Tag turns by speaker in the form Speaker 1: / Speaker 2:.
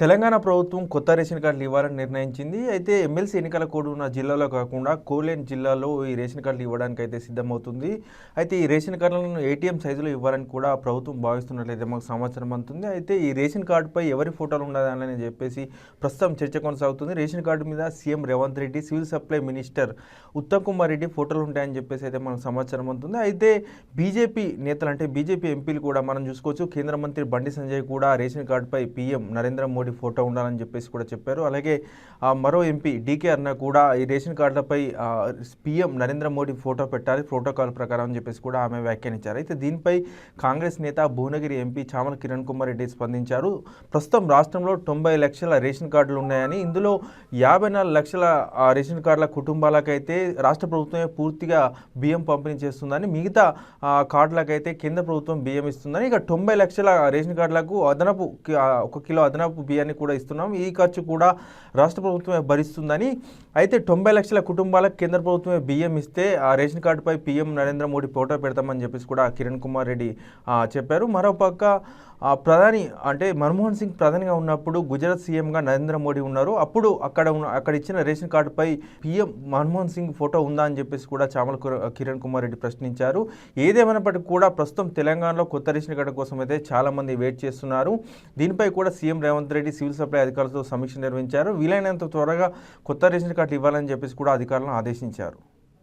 Speaker 1: తెలంగాణ ప్రభుత్వం కొత్త రేషన్ కార్డులు ఇవ్వాలని నిర్ణయించింది. అయితే ఎమ్మెల్సీ ఎన్నికల కోడ్ ఉన్న జిల్లాలో కాకుండా కోలేని జిల్లాలో ఈ రేషన్ కార్డులు ఇవ్వడానికి అయితే సిద్ధమవుతుంది. అయితే ఈ రేషన్ కార్డులను ఏటీఎం సైజులో ఇవ్వాలని కూడా ప్రభుత్వం భావిస్తున్నట్లయితే మాకు సమాచారం అందుతుంది. అయితే ఈ రేషన్ కార్డుపై ఎవరి ఫోటోలు ఉన్నదని చెప్పేసి ప్రస్తుతం చర్చ కొనసాగుతుంది. రేషన్ కార్డు మీద CM Revanth Reddy civil supply minister Uttam Kumar Reddy ఫోటోలు ఉంటాయని చెప్పేసి అయితే మనకు సమాచారం అందుతుంది. అయితే బీజేపీ నేతలు అంటే బీజేపీ ఎంపీలు కూడా మనం చూసుకోవచ్చు. కేంద్ర మంత్రి బండి సంజయ్ కూడా రేషన్ కార్డుపై పీఎం నరేంద్ర మోడీ ఫోటో ఉండాలని చెప్పేసి కూడా చెప్పారు. అలాగే మరో ఎంపీ డీకే అన్న కూడా ఈ రేషన్ కార్డులపై పీఎం నరేంద్ర మోడీ ఫోటో పెట్టాలి ప్రోటోకాల్ ప్రకారం అని చెప్పేసి కూడా ఆమె వ్యాఖ్యానించారు. అయితే దీనిపై కాంగ్రెస్ నేత భువనగిరి ఎంపీ చామల కిరణ్ కుమార్ రెడ్డి స్పందించారు. ప్రస్తుతం రాష్ట్రంలో తొంభై లక్షల రేషన్ కార్డులు ఉన్నాయని ఇందులో యాభై నాలుగు లక్షల రేషన్ కార్డుల కుటుంబాలకైతే రాష్ట్ర ప్రభుత్వమే పూర్తిగా బియ్యం పంపిణీ చేస్తుందని మిగతా కార్డులకైతే కేంద్ర ప్రభుత్వం బియ్యం ఇస్తుందని ఇక తొంభై లక్షల రేషన్ కార్డులకు అదనపు ఒక కిలో అదనపు అని కూడా ఇస్తున్నాం. ఈ ఖర్చు కూడా రాష్ట్ర ప్రభుత్వమే భరిస్తుందని. అయితే తొంభై లక్షల కుటుంబాలకు కేంద్ర ప్రభుత్వమే బియ్యం ఇస్తే ఆ రేషన్ కార్డుపై పీఎం నరేంద్ర మోడీ ఫోటో పెడతామని చెప్పేసి కూడా కిరణ్ కుమార్ రెడ్డి చెప్పారు. మరోపక్క ప్రధాని అంటే మన్మోహన్ సింగ్ ప్రధానిగా ఉన్నప్పుడు గుజరాత్ సీఎంగా నరేంద్ర మోడీ ఉన్నారు. అప్పుడు అక్కడ ఉన్న అక్కడ ఇచ్చిన రేషన్ కార్డుపై పీఎం మన్మోహన్ సింగ్ ఫోటో ఉందా అని చెప్పేసి కూడా చామల కిరణ్ కుమార్ రెడ్డి ప్రశ్నించారు. ఏదేమైనప్పటికీ కూడా ప్రస్తుతం తెలంగాణలో కొత్త రేషన్ కార్డు కోసం అయితే చాలామంది వెయిట్ చేస్తున్నారు. దీనిపై కూడా CM Revanth Reddy civil supply అధికారులతో సమీక్ష నిర్వహించారు. వీలైనంత త్వరగా కొత్త రేషన్ కార్డు ఇవ్వాలని చెప్పేసి కూడా అధికారులను ఆదేశించారు.